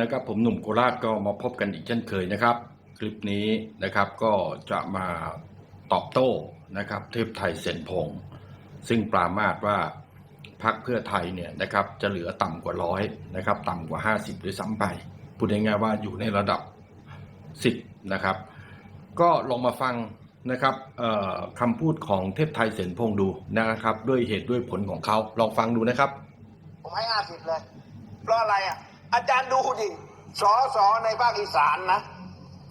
นะครับผมหนุ่มโคราชก็มาพบกันอีกเช่นเคยนะครับ คลิปนี้นะครับก็จะมาตอบโต้นะครับเทพไทยเสนพงศ์ซึ่งปรามาสว่าพักเพื่อไทยเนี่ยนะครับจะเหลือต่ำกว่าร้อยนะครับต่ำกว่า 50ด้วยซ้ำไปพูดง่ายๆว่าอยู่ในระดับ 10นะครับ ก็ลองมาฟังนะครับคำพูดของเทพไทยเสนพงศ์ดูนะครับ ด้วยเหตุด้วยผลของเขาลองฟังดูนะครับ ผมให้ห้าสิบเลยเพราะอะไรอะ อาจารย์ดูดิสอสอในภาคอีสานนะ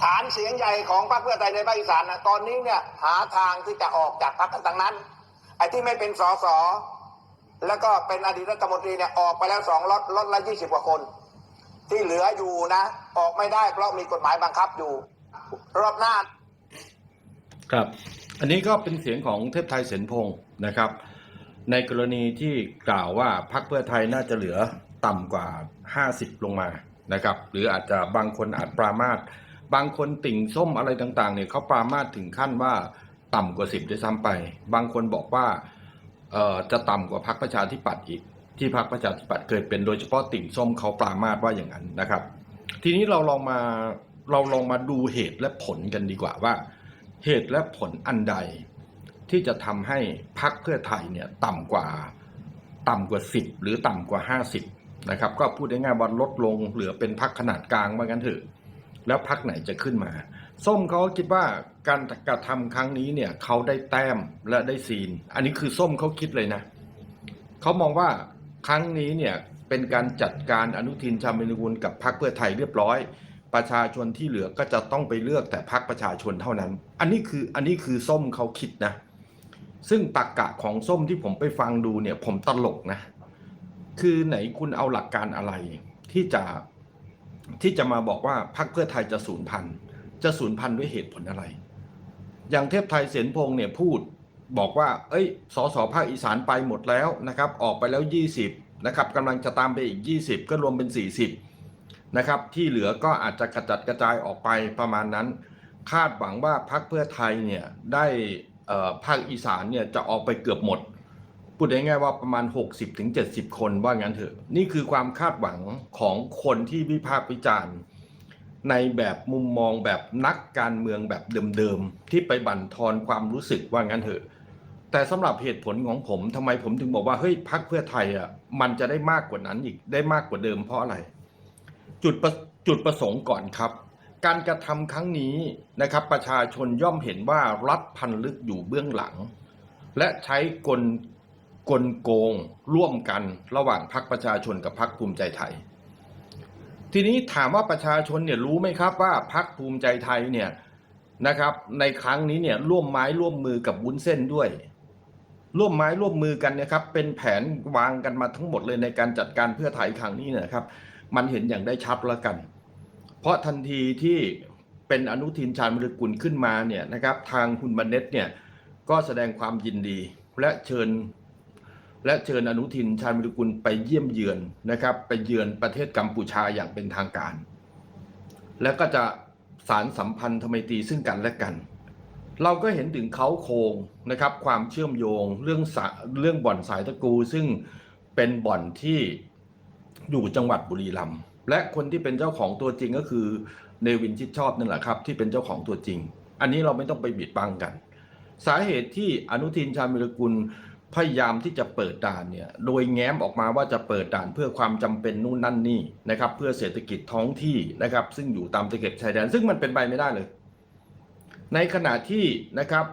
ฐานเสียงใหญ่ของพรรคเพื่อไทยในภาคอีสานนะตอนนี้เนี่ยหาทางที่จะออกจากพรรคกันทั้งนั้น ไอ้ที่ไม่เป็นสอสอแล้วก็เป็นอดีตรัฐมนตรีเนี่ยออกไปแล้วสองล็อตล็อตละยี่สิบกว่าคน ที่เหลืออยู่นะ ออกไม่ได้เพราะมีกฎหมายบังคับอยู่ รอบหน้า ครับ อันนี้ก็เป็นเสียงของเทพไทยเสนพงศ์นะครับ ในกรณีที่กล่าวว่าพรรคเพื่อไทยน่าจะเหลือ ต่ำกว่า 50 ลงมานะครับ หรืออาจจะบางคนอาจปรามาสบางคนติ่งส้มอะไรต่างๆเนี่ยเขาปรามาสถึงขั้นว่าต่ำกว่า 10ด้วยซ้ำไป บางคนบอกว่าเออจะต่ำกว่าพรรคประชาธิปัตย์อีก ที่พรรคประชาธิปัตย์เคยเป็นโดยเฉพาะติ่งส้มเขาปรามาสว่าอย่างนั้นนะครับ ทีนี้เราลองมาเราลองมาดูเหตุและผลกันดีกว่าว่า เหตุและผลอันใด ที่จะทำให้พรรคเพื่อไทยเนี่ยต่ำกว่าต่ำกว่า 10 หรือต่ำกว่า 50 นะครับ ก็พูดง่ายๆว่าลดลงเหลือเป็นพรรคขนาดกลางว่างั้นเถอะ แล้วพรรคไหนจะขึ้นมา ส้มเขาคิดว่าการกระทำครั้งนี้เนี่ยเขาได้แต้มและได้ซีน อันนี้คือส้มเขาคิดเลยนะเขามองว่าครั้งนี้เนี่ยเป็นการจัดการอนุทินชาญวิรกูลกับพรรคเพื่อไทยเรียบร้อย ประชาชนที่เหลือก็จะต้องไปเลือกแต่พรรคประชาชนเท่านั้น อันนี้คืออันนี้คือส้มเขาคิดนะ ซึ่งตรกกะของส้มที่ผมไปฟังดูเนี่ยผมตลกนะ คือไหนคุณเอาหลักการอะไรที่จะที่จะมาบอกว่าพรรคเพื่อไทยจะสูญพันธุ์จะสูญพันธุ์ด้วยเหตุผลอะไร อย่างเทพไทยเสนพงษ์เนี่ยพูดบอกว่า เอ้ยสสภาคอีสานไปหมดแล้วนะครับ ออกไปแล้ว 20นะครับกำลังจะตามไปอีก 20 ก็รวมเป็น 40นะครับที่เหลือก็อาจจะกระจัดกระจายออกไปประมาณนั้น คาดหวังว่าพรรคเพื่อไทยเนี่ยได้ภาคอีสานเนี่ยจะออกไปเกือบหมด พูดง่ายๆว่าประมาณ 60-70 คนว่างั้นเถอะ นี่คือความคาดหวังของคนที่วิพากษ์วิจารณ์ ในแบบมุมมองแบบนักการเมืองแบบเดิมๆ ที่ไปบั่นทอนความรู้สึกว่างั้นเถอะ แต่สำหรับเหตุผลของผมทำไมผมถึงบอกว่าเฮ้ยพักเพื่อไทยอะมันจะได้มากกว่านั้นอีกได้มากกว่าเดิมเพราะอะไร จุดประจุดประสงค์ก่อนครับ การกระทำครั้งนี้นะครับ ประชาชนย่อมเห็นว่ารัฐพันลึกอยู่เบื้องหลัง และใช้กล กลโกงร่วมกันระหว่างพรรคประชาชนกับพรรคภูมิใจไทย ทีนี้ถามว่าประชาชนเนี่ยรู้ไหมครับว่าพรรคภูมิใจไทยเนี่ยนะครับ ในครั้งนี้เนี่ยร่วมไม้ร่วมมือกับวุ้นเส้นด้วย ร่วมไม้ร่วมมือกันนะครับ เป็นแผนวางกันมาทั้งหมดเลยในการจัดการเพื่อไทยครั้งนี้นยนะครับ มันเห็นอย่างได้ชัดแล้วกัน เพราะทันทีที่เป็นอนุทินชาญวิรกุลขึ้นมาเนี่ยนะครับ ทางคุณบรรเน็ตเนี่ยก็แสดงความยินดีและเชิญ และเชิญอนุทินชาญวิรกุลไปเยี่ยมเยือนนะครับ ไปเยือนประเทศกัมพูชาอย่างเป็นทางการ แล้วก็จะสารสัมพันธไมตรีซึ่งกันและกัน เราก็เห็นถึงเขาโครงนะครับ ความเชื่อมโยงเรื่องสะเรื่องบ่อนสายตะกูซึ่งเป็นบ่อนที่อยู่จังหวัดบุรีรัมย์และคนที่เป็นเจ้าของตัวจริงก็คือเนวินชิดชอบนั่นแหละครับ ที่เป็นเจ้าของตัวจริง อันนี้เราไม่ต้องไปบิดบังกัน สาเหตุที่อนุทินชาญวิรกุล พยายามที่จะเปิดด่านเนี่ยโดยแง้มออกมาว่าจะเปิดด่านเพื่อความจำเป็นนู่นนั่นนี่นะครับเพื่อเศรษฐกิจท้องที่นะครับ ซึ่งอยู่ตามตะเข็บชายแดน ซึ่งมันเป็นไปไม่ได้เลย ในขณะที่นะครับ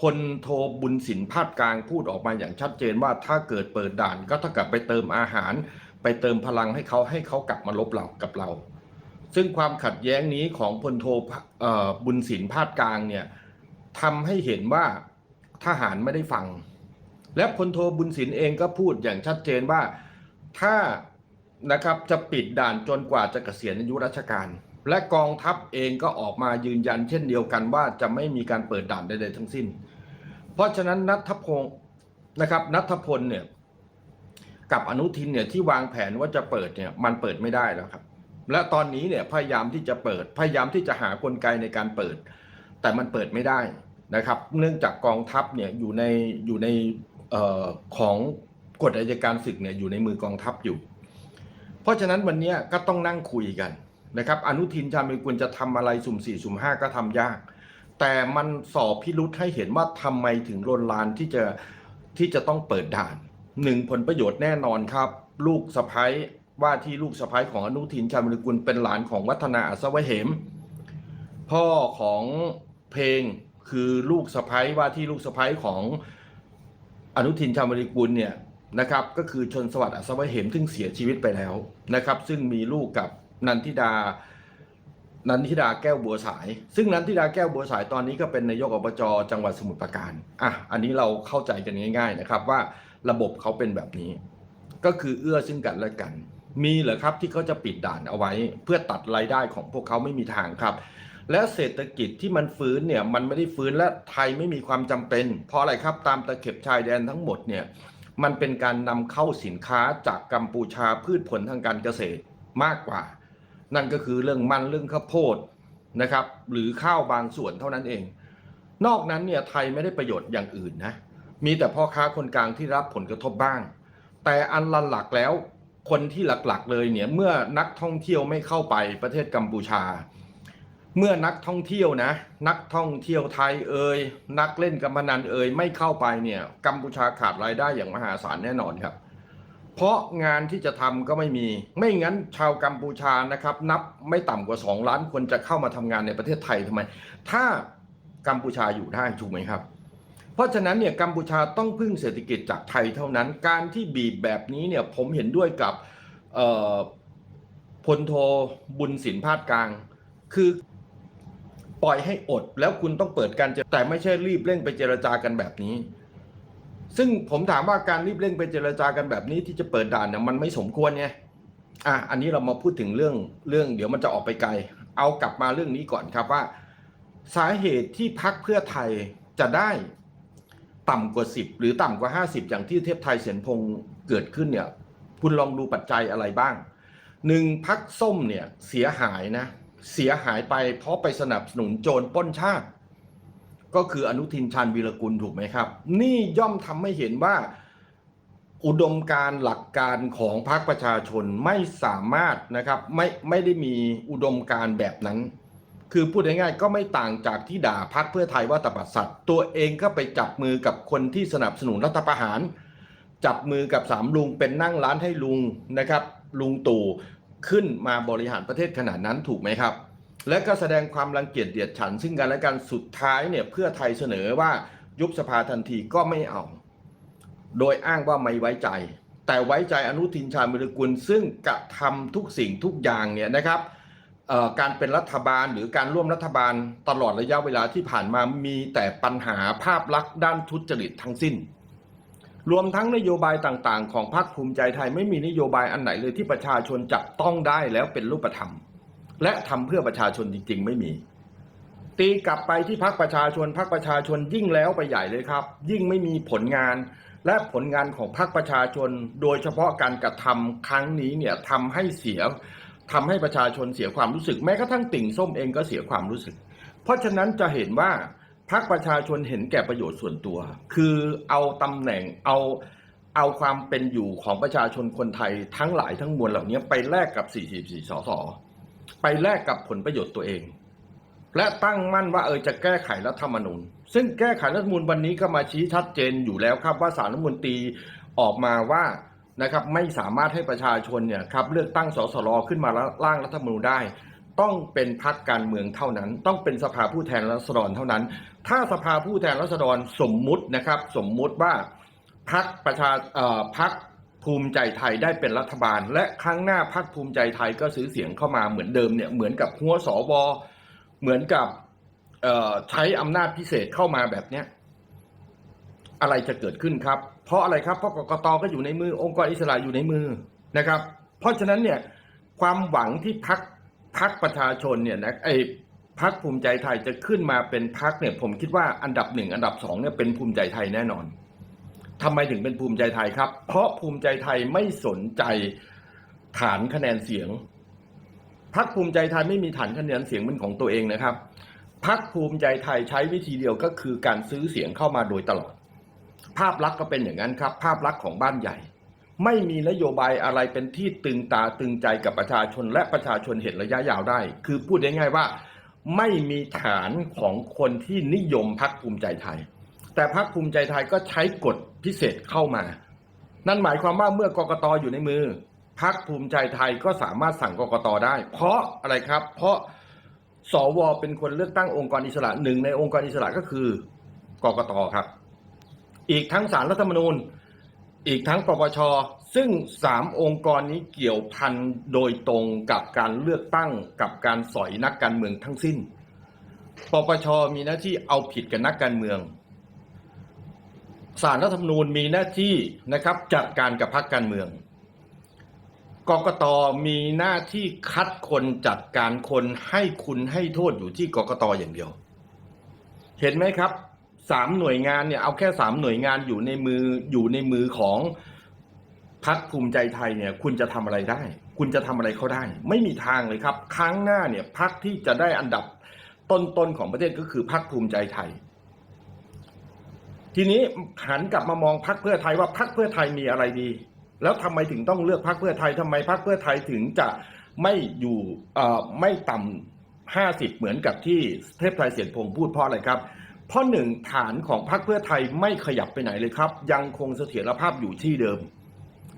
พลโทบุญสินพาดกลางพูดออกมาอย่างชัดเจนว่าถ้าเกิดเปิดด่านก็เท่ากับไปเติมอาหาร ไปเติมพลังให้เขาให้เขากลับมาลบเรากับเรา ซึ่งความขัดแย้งนี้ของพลโทบุญสินพาดกลางเนี่ยทำให้เห็นว่าทหารไม่ได้ฟัง และพลโทบุญสินเองก็พูดอย่างชัดเจนว่าถ้านะครับจะปิดด่านจนกว่าจะเกษียณอายุราชการ และกองทัพเองก็ออกมายืนยันเช่นเดียวกันว่าจะไม่มีการเปิดด่านใดๆทั้งสิ้น เพราะฉะนั้นนัทพงศ์นะครับนัทพลเนี่ยกับอนุทินเนี่ยที่วางแผนว่าจะเปิดเนี่ยมันเปิดไม่ได้แล้วครับ และตอนนี้เนี่ยพยายามที่จะเปิดพยายามที่จะหากลไกในการเปิด แต่มันเปิดไม่ได้นะครับ เนื่องจากกองทัพเนี่ยอยู่ในอยู่ใน ออของกฎอัยการศึกเนี่ยอยู่ในมือกองทัพอยู่ เพราะฉะนั้นวันนี้ก็ต้องนั่งคุยกันนะครับ อนุทินชาญวิรุฬจะทำอะไรสุ่มสี่สุ่มห้าก็ทำยาก แต่มันสอบพิรุษให้เห็นว่าทำไมถึงลนลานที่จะที่จะต้องเปิดด่านหนึ่งผลประโยชน์แน่นอนครับ ลูกสะพ้ยว่าที่ลูกสะพ้ยของอนุทินชาญวิรุฬเป็นหลานของวัฒนาอัศวเหม พ่อของเพลงคือลูกสะพ้ยว่าที่ลูกสะพ้ยของ อนุทินชาญวิรุฬเนี่ยนะครับก็คือชนสวัสดิ์อัศวะเหมซึ่งเสียชีวิตไปแล้วนะครับ ซึ่งมีลูกกับนันทิดา นันทิดาแก้วบัวสาย ซึ่งนันทิดาแก้วบัวสายตอนนี้ก็เป็นนายกอบจจังหวัดสมุทรปราการอะอันนี้เราเข้าใจกันง่าย ๆนะครับ ว่าระบบเขาเป็นแบบนี้ ก็คือเอื้อซึ่งกันและกัน มีเหรอครับที่เขาจะปิดด่านเอาไว้ เพื่อตัดรายได้ของพวกเขาไม่มีทางครับ และเศรษฐกิจที่มันฟื้นเนี่ยมันไม่ได้ฟื้นและไทยไม่มีความจำเป็น เพราะอะไรครับตามตะเข็บชายแดนทั้งหมดเนี่ยมันเป็นการนำเข้าสินค้าจากกัมพูชาพืชผลทางการเกษตรมากกว่า นั่นก็คือเรื่องมันเรื่องข้าวโพดนะครับ หรือข้าวบางส่วนเท่านั้นเอง นอกนั้นเนี่ยไทยไม่ได้ประโยชน์อย่างอื่นนะมีแต่พ่อค้าคนกลางที่รับผลกระทบบ้าง แต่อันลหลักแล้วคนที่หลักๆเลยเนี่ยเมื่อนักท่องเที่ยวไม่เข้าไปประเทศกัมพูชา เมื่อนักท่องเที่ยวนะ นักท่องเที่ยวไทยเอ่ยนักเล่นการพนันเอ่ยไม่เข้าไปเนี่ยกัมพูชาขาดรายได้อย่างมหาศาลแน่นอนครับ เพราะงานที่จะทำก็ไม่มี ไม่งั้นชาวกัมพูชานะครับ นับไม่ต่ำกว่า 2 ล้านคนจะเข้ามาทำงานในประเทศไทยทำไม ถ้ากัมพูชาอยู่ได้ถูกไหมครับ เพราะฉะนั้นเนี่ยกัมพูชาต้องพึ่งเศรษฐกิจจากไทยเท่านั้น การที่บีบแบบนี้เนี่ยผมเห็นด้วยกับพลโทบุญสินพาดกลาง คือ ปล่อยให้อดแล้วคุณต้องเปิดการเจรแต่ไม่ใช่รีบเร่งไปเจรจากันแบบนี้ ซึ่งผมถามว่าการรีบเร่งไปเจรจากันแบบนี้ที่จะเปิดด่านเนี่ยมันไม่สมควรไงอะอันนี้เรามาพูดถึงเรื่องเรื่อง เดี๋ยวมันจะออกไปไกล เอากลับมาเรื่องนี้ก่อนครับว่า สาเหตุที่พักเพื่อไทยจะได้ต่ำกว่า 10 หรือต่ำกว่า 50 อย่างที่เทพไทยเสียนพงศ์เกิดขึ้นเนี่ย คุณลองดูปัจจัยอะไรบ้างหนึ่งพักส้มเนี่ยเสียหายนะ เสียหายไปเพราะไปสนับสนุนโจรป้นชาติ ก็คืออนุทินชาญวีรกุลถูกไหมครับ นี่ย่อมทำให้เห็นว่า อุดมการหลักการของพรรคประชาชนไม่สามารถนะครับไม่ไม่ได้มีอุดมการแบบนั้น คือพูดง่ายๆก็ไม่ต่างจากที่ด่าพรรคเพื่อไทยว่าตบัดสัตว์ ตัวเองก็ไปจับมือกับคนที่สนับสนุนรัฐประหาร จับมือกับสามลุงเป็นนั่งร้านให้ลุงนะครับลุงตู่ ขึ้นมาบริหารประเทศขนาดนั้นถูกไหมครับ และก็แสดงความรังเกียจเดียดฉัน ซึ่งกันและกันสุดท้ายเนี่ยเพื่อไทยเสนอว่ายุบสภาทันทีก็ไม่เอา โดยอ้างว่าไม่ไว้ใจ แต่ไว้ใจอนุทินชาญวิรกุลซึ่งกระทำทุกสิ่งทุกอย่างเนี่ยนะครับการเป็นรัฐบาลหรือการร่วมรัฐบาลตลอดระยะเวลาที่ผ่านมามีแต่ปัญหาภาพลักษณ์ด้านทุจริตทั้งสิ้น รวมทั้งนโยบายต่างๆ ของพรรคภูมิใจไทยไม่มีนโยบายอันไหนเลยที่ประชาชนจับต้องได้แล้วเป็นรูปธรรม และทำเพื่อประชาชนจริง ๆ ไม่มี ตีกลับไปที่พักประชาชนพักประชาชนยิ่งแล้วไปใหญ่เลยครับ ยิ่งไม่มีผลงานและผลงานของพรรคประชาชน โดยเฉพาะการกระทำครั้งนี้เนี่ยทำให้เสียทำให้ประชาชนเสียความรู้สึก แม้กระทั่งติ่งส้มเองก็เสียความรู้สึก เพราะฉะนั้นจะเห็นว่า พรรคประชาชนเห็นแก่ประโยชน์ส่วนตัว คือเอาตำแหน่งเอาเอาความเป็นอยู่ของประชาชนคนไทยทั้งหลายทั้งมวลเหล่านี้ไปแลกกับ 44 สส ไปแลกกับผลประโยชน์ตัวเอง และตั้งมั่นว่าเออจะแก้ไขรัฐธรรมนูญ ซึ่งแก้ไขรัฐธรรมนูญวันนี้ก็มาชี้ชัดเจนอยู่แล้วครับว่าสารรัฐมนูญตีออกมาว่านะครับไม่สามารถให้ประชาชนเนี่ยครับเลือกตั้งสสรขึ้นมาล่างรัฐธรรมนูญได้ ต้องเป็นพรรคการเมืองเท่านั้น ต้องเป็นสภาผู้แทนราษฎรเท่านั้น ถ้าสภาผู้แทนราษฎรสมมุตินะครับ สมมุติว่าพรรคประชาพรรคภูมิใจไทยได้เป็นรัฐบาล และครั้งหน้าพรรคภูมิใจไทยก็ซื้อเสียงเข้ามาเหมือนเดิมเนี่ยเหมือนกับหัวสวเหมือนกับใช้อำนาจพิเศษเข้ามาแบบเนี้ยอะไรจะเกิดขึ้นครับ เพราะอะไรครับ เพราะกกตก็อยู่ในมือองค์กรอิสระอยู่ในมือนะครับ เพราะฉะนั้นเนี่ยความหวังที่พัก พักประชาชนเนี่ยนะไอ้พักภูมิใจไทยจะขึ้นมาเป็นพักเนี่ย ผมคิดว่าอันดับหนึ่งอันดับสองเนี่ยเป็นภูมิใจไทยแน่นอนทำไมถึงเป็นภูมิใจไทยครับ เพราะภูมิใจไทยไม่สนใจฐานคะแนนเสียงพักภูมิใจไทยไม่มีฐานคะแนนเสียงเป็นของตัวเองนะครับพักภูมิใจไทยใช้วิธีเดียวก็คือการซื้อเสียงเข้ามาโดยตลอด ภาพลักษณ์ก็เป็นอย่างนั้นครับ ภาพลักษณ์ของบ้านใหญ่ ไม่มีนโยบายอะไรเป็นที่ตึงตาตึงใจกับประชาชนและประชาชนเห็นระยะยาวได้ คือพูดง่ายๆว่า ไม่มีฐานของคนที่นิยมพักภูมิใจไทย แต่พักภูมิใจไทยก็ใช้กฎพิเศษเข้ามา นั่นหมายความว่าเมื่อกกตอยู่ในมือพักภูมิใจไทยก็สามารถสั่งกกตได้ เพราะอะไรครับ เพราะสวเป็นคนเลือกตั้งองค์กรอิสระหนึ่งในองค์กรอิสระก็คือกกตครับ อีกทั้งสารรัฐธรรมนูญ อีกทั้งปปช ซึ่งสามองค์กรนี้เกี่ยวพันโดยตรงกับการเลือกตั้งกับการสอยนักการเมืองทั้งสิ้น ปปช มีหน้าที่เอาผิดกับนักการเมือง สารรัฐธรรมนูญมีหน้าที่นะครับจัดการกับพรรคการเมือง กกต มีหน้าที่คัดคนจัดการคนให้คุณให้โทษอยู่ที่กกตอย่างเดียว เห็นไหมครับ สามหน่วยงานเนี่ยเอาแค่สามหน่วยงานอยู่ในมืออยู่ในมือของพรรคภูมิใจไทยเนี่ย คุณจะทำอะไรได้ คุณจะทำอะไรเขาได้ ไม่มีทางเลยครับ ครั้งหน้าเนี่ยพรรคที่จะได้อันดับต้นๆของประเทศก็คือพรรคภูมิใจไทย ทีนี้หันกลับมามองพรรคเพื่อไทยว่าพรรคเพื่อไทยมีอะไรดี แล้วทำไมถึงต้องเลือกพรรคเพื่อไทยทำไมพรรคเพื่อไทยถึงจะไม่อยู่เออไม่ต่ำห้าสิบเหมือนกับที่เทพไทยเสียนพงพูดเพราะอะไรครับ เพราะหนึ่งฐานของพรรคเพื่อไทยไม่ขยับไปไหนเลยครับ ยังคงเสถียรภาพอยู่ที่เดิม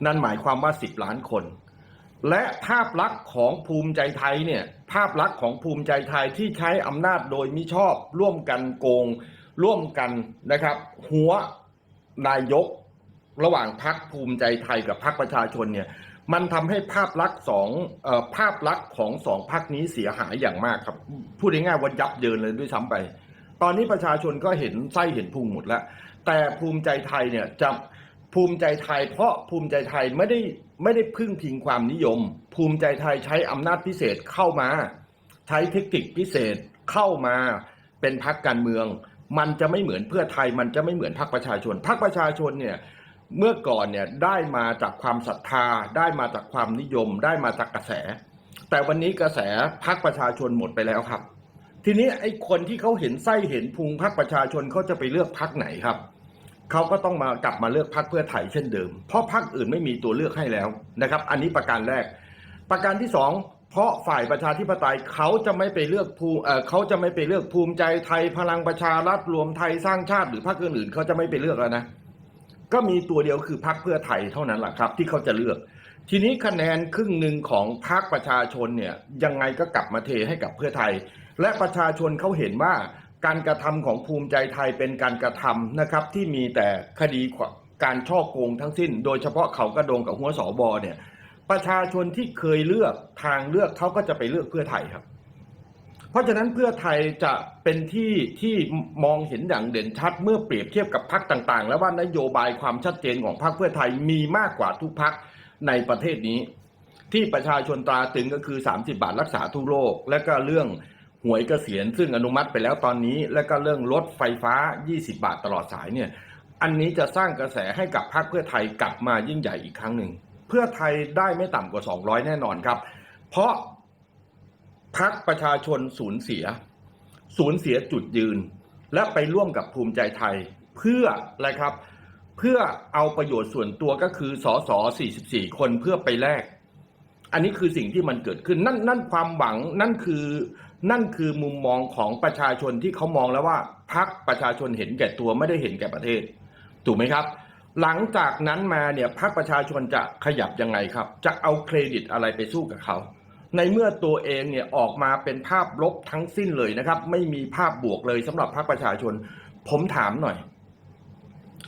นั่นหมายความว่า 10 ล้านคน และภาพลักษณ์ของภูมิใจไทยเนี่ยภาพลักษณ์ของภูมิใจไทยที่ใช้อำนาจโดยมิชอบ ร่วมกันโกง ร่วมกันนะครับ หัวนายก ระหว่างพรรคภูมิใจไทยกับพรรคประชาชนเนี่ยมันทำให้ภาพลักษณ์สองอภาพลักษณ์ของสองพรรคนี้เสียหายอย่างมากครับ พูดง่ายๆว่ายับเยินเลยด้วยซ้ำไป ตอนนี้ประชาชนก็เห็นไส้เห็นพุงหมดแล้ว แต่ภูมิใจไทยเนี่ยจะภูมิใจไทย เพราะภูมิใจไทยไม่ได้ไม่ได้พึ่งพิงความนิยม ภูมิใจไทยใช้อำนาจพิเศษเข้ามา ใช้เทคนิคพิเศษเข้ามาเป็นพรรคการเมือง มันจะไม่เหมือนเพื่อไทยมันจะไม่เหมือนพรรคประชาชนพรรคประชาชนเนี่ยเมื่อก่อนเนี่ยได้มาจากความศรัทธา ได้มาจากความนิยม ได้มาจากกระแส แต่วันนี้กระแสพรรคประชาชนหมดไปแล้วครับ ทีนี้ไอ้คนที่เขาเห็นไส้เห็นพุงพรรคประชาชนเขาจะไปเลือกพรรคไหนครับเขาก็ต้องมากลับมาเลือกพรรคเพื่อไทยเช่นเดิม เพราะพรรคอื่นไม่มีตัวเลือกให้แล้วนะครับ อันนี้ประการแรก ประการที่สองเพราะฝ่ายประชาธิปไตยเขาจะไม่ไปเลือกภูเเขาจะไม่ไปเลือกภูมิใจไทยพลังประชารัฐรวมไทยสร้างชาติหรือพรรคอื่นๆเขาจะไม่ไปเลือกแล้วนะก็มีตัวเดียวคือพรรคเพื่อไทยเท่านั้นแหละครับ ที่เขาจะเลือก ทีนี้คะแนนครึ่งหนึ่งของพรรคประชาชนเนี่ยยังไงก็กลับมาเทให้กับเพื่อไทย และประชาชนเขาเห็นว่าการกระทำของภูมิใจไทยเป็นการกระทำนะครับที่มีแต่คดีการช่อโกงทั้งสิ้น โดยเฉพาะเขากระโดงกับหัวสอบอเนี่ยประชาชนที่เคยเลือกทางเลือกเขาก็จะไปเลือกเพื่อไทยครับ เพราะฉะนั้นเพื่อไทยจะเป็นที่ที่มองเห็นอย่างเด่นชัดเมื่อเปรียบเทียบกับพรรคต่าง ๆ แล้วว่านโยบายความชัดเจนของพรรคเพื่อไทยมีมากกว่าทุกพรรค ในประเทศนี้ ที่ประชาชนตราตรึงก็คือ 30 บาทรักษาทุกโรคและก็เรื่องหวยเกษียณซึ่งอนุมัติไปแล้วตอนนี้ และก็เรื่องรถไฟฟ้า 20 บาทตลอดสายเนี่ยอันนี้จะสร้างกระแสให้กับพรรคเพื่อไทยกลับมายิ่งใหญ่อีกครั้งหนึ่งเพื่อไทยได้ไม่ต่ำกว่า 200 แน่นอนครับ เพราะพรรคประชาชนสูญเสีย สูญเสียจุดยืน และไปร่วมกับภูมิใจไทยเพื่ออะไรครับ พื่อเอาประโยชน์ส่วนตัวก็คือสส44 คนเพื่อไปแลก อันนี้คือสิ่งที่มันเกิดขึ้น นั่นนั่นความหวังนั่นคือ นั่นคือมุมมองของประชาชนที่เขามองแล้วว่าพรรคประชาชนเห็นแก่ตัวไม่ได้เห็นแก่ประเทศ ถูกไหมครับ หลังจากนั้นมาเนี่ยพรรคประชาชนจะขยับยังไงครับ จะเอาเครดิตอะไรไปสู้กับเขา ในเมื่อตัวเองเนี่ยออกมาเป็นภาพลบทั้งสิ้นเลยนะครับ ไม่มีภาพบวกเลยสำหรับพรรคประชาชน ผมถามหน่อย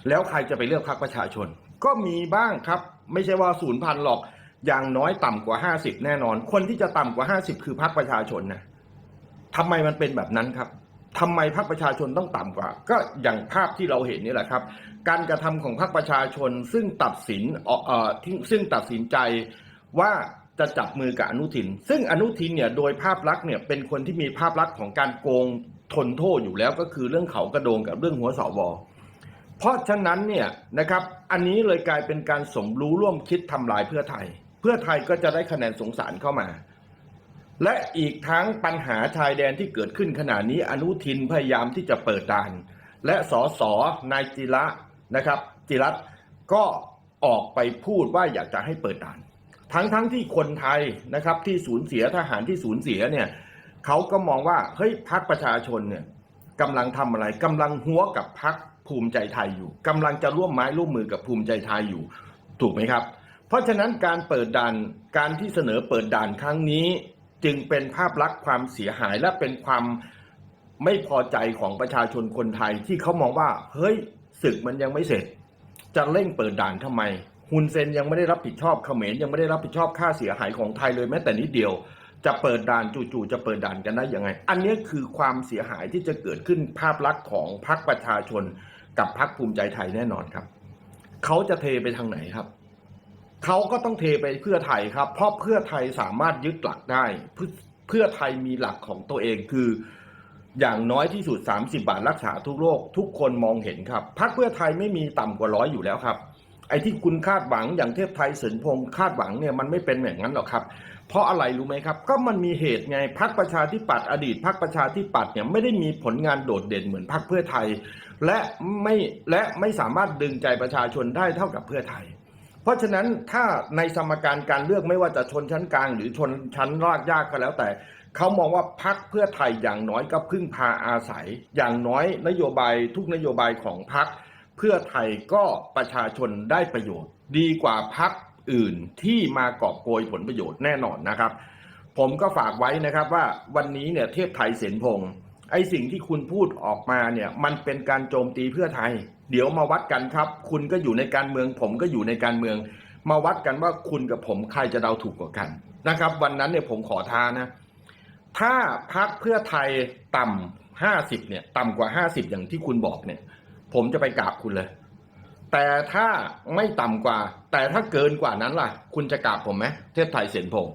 แล้วใครจะไปเลือกพรรคประชาชน ก็มีบ้างครับ ไม่ใช่ว่าศูนย์พันหรอกอย่างน้อยต่ำกว่า 50 แน่นอน คนที่จะต่ำกว่า 50 คือพรรคประชาชนนะทำไมมันเป็นแบบนั้นครับทำไมพรรคประชาชนต้องต่ำกว่า ก็อย่างภาพที่เราเห็นนี่แหละครับ การกระทำของพรรคประชาชนซึ่งตัดสินเอ่อซึ่งตัดสินใจว่าจะจับมือกับอนุทิน ซึ่งอนุทินเนี่ยโดยภาพลักษณ์เนี่ยเป็นคนที่มีภาพลักษณ์ของการโกงทนโทษอยู่แล้วก็คือเรื่องเขากระโดงกับเรื่องหัวสว เพราะฉะนั้นเนี่ยนะครับอันนี้เลยกลายเป็นการสมรู้ร่วมคิดทำลายเพื่อไทย เพื่อไทยก็จะได้คะแนนสงสารเข้ามา และอีกทั้งปัญหาชายแดนที่เกิดขึ้นขณะนี้อนุทินพยายามที่จะเปิดด่าน และสสนายจิระนะครับ จิรัตก็ออกไปพูดว่าอยากจะให้เปิดด่าน ทั้งทั้งที่คนไทยนะครับที่สูญเสียทหารที่สูญเสียเนี่ยเขาก็มองว่าเฮ้ยพักประชาชนเนี่ยกำลังทำอะไรกำลังหัวกับพัก ภูมิใจไทยอยู่กำลังจะร่วมไม้ร่วมมือกับภูมิใจไทยอยู่ ถูกไหมครับ เพราะฉะนั้นการเปิดด่านการที่เสนอเปิดด่านครั้งนี้ จึงเป็นภาพลักษณ์ความเสียหายและเป็นความไม่พอใจของประชาชนคนไทยที่เขามองว่า เฮ้ยศึกมันยังไม่เสร็จ จะเร่งเปิดด่านทำไมฮุนเซนยังไม่ได้รับผิดชอบเขมรยังไม่ได้รับผิดชอบค่าเสียหายของไทยเลยแม้แต่นิดเดียว จะเปิดด่านจู่ๆจะเปิดด่านกันได้ยังไง อันนี้คือความเสียหายที่จะเกิดขึ้นภาพลักษณ์ของพรรคประชาชน กับพรรคภูมิใจไทยแน่นอนครับ เขาจะเทไปทางไหนครับ เขาก็ต้องเทไปเพื่อไทยครับ เพราะเพื่อไทยสามารถยึดหลักได้เพื่อเพื่อไทยมีหลักของตัวเองคือ อย่างน้อยที่สุด 30 บาทรักษาทุกโรคทุกคนมองเห็นครับพรรคเพื่อไทยไม่มีต่ำกว่าร้อยอยู่แล้วครับ ไอ้ที่คุณคาดหวังอย่างเทพไทยเสนพงศ์คาดหวังเนี่ยมันไม่เป็นอย่างนั้นหรอกครับ เพราะอะไรรู้ไหมครับ ก็มันมีเหตุไงพรรคประชาธิปัตย์อดีตพรรคประชาธิปัตย์เนี่ยไม่ได้มีผลงานโดดเด่นเหมือนพรรคเพื่อไทย และไม่และไม่สามารถดึงใจประชาชนได้เท่ากับเพื่อไทย เพราะฉะนั้นถ้าในสมการการเลือกไม่ว่าจะชนชั้นกลาง หรือชนชั้นรากหญ้าก็แล้วแต่เขามองว่าพักเพื่อไทยอย่างน้อยก็พึ่งพาอาศัย อย่างน้อยนโยบายทุกนโยบายของพัก เพื่อไทยก็ประชาชนได้ประโยชน์ ดีกว่าพักอื่นที่มากอบโกยผลประโยชน์แน่นอนนะครับ ผมก็ฝากไว้นะครับว่าวันนี้เนี่ยเทพไทยเสนพงศ์ไอสิ่งที่คุณพูดออกมาเนี่ยมันเป็นการโจมตีเพื่อไทย เดี๋ยวมาวัดกันครับ คุณก็อยู่ในการเมือง ผมก็อยู่ในการเมือง มาวัดกันว่าคุณกับผมใครจะเดาถูกกว่ากันนะครับ วันนั้นเนี่ยผมขอท้านะ ถ้าพักเพื่อไทยต่ำห้าสิบเนี่ย ต่ำกว่าห้าสิบอย่างที่คุณบอกเนี่ย ผมจะไปกราบคุณเลย แต่ถ้าไม่ต่ำกว่า แต่ถ้าเกินกว่านั้นล่ะ คุณจะกราบผมไหมเทพไทยเสนพงศ์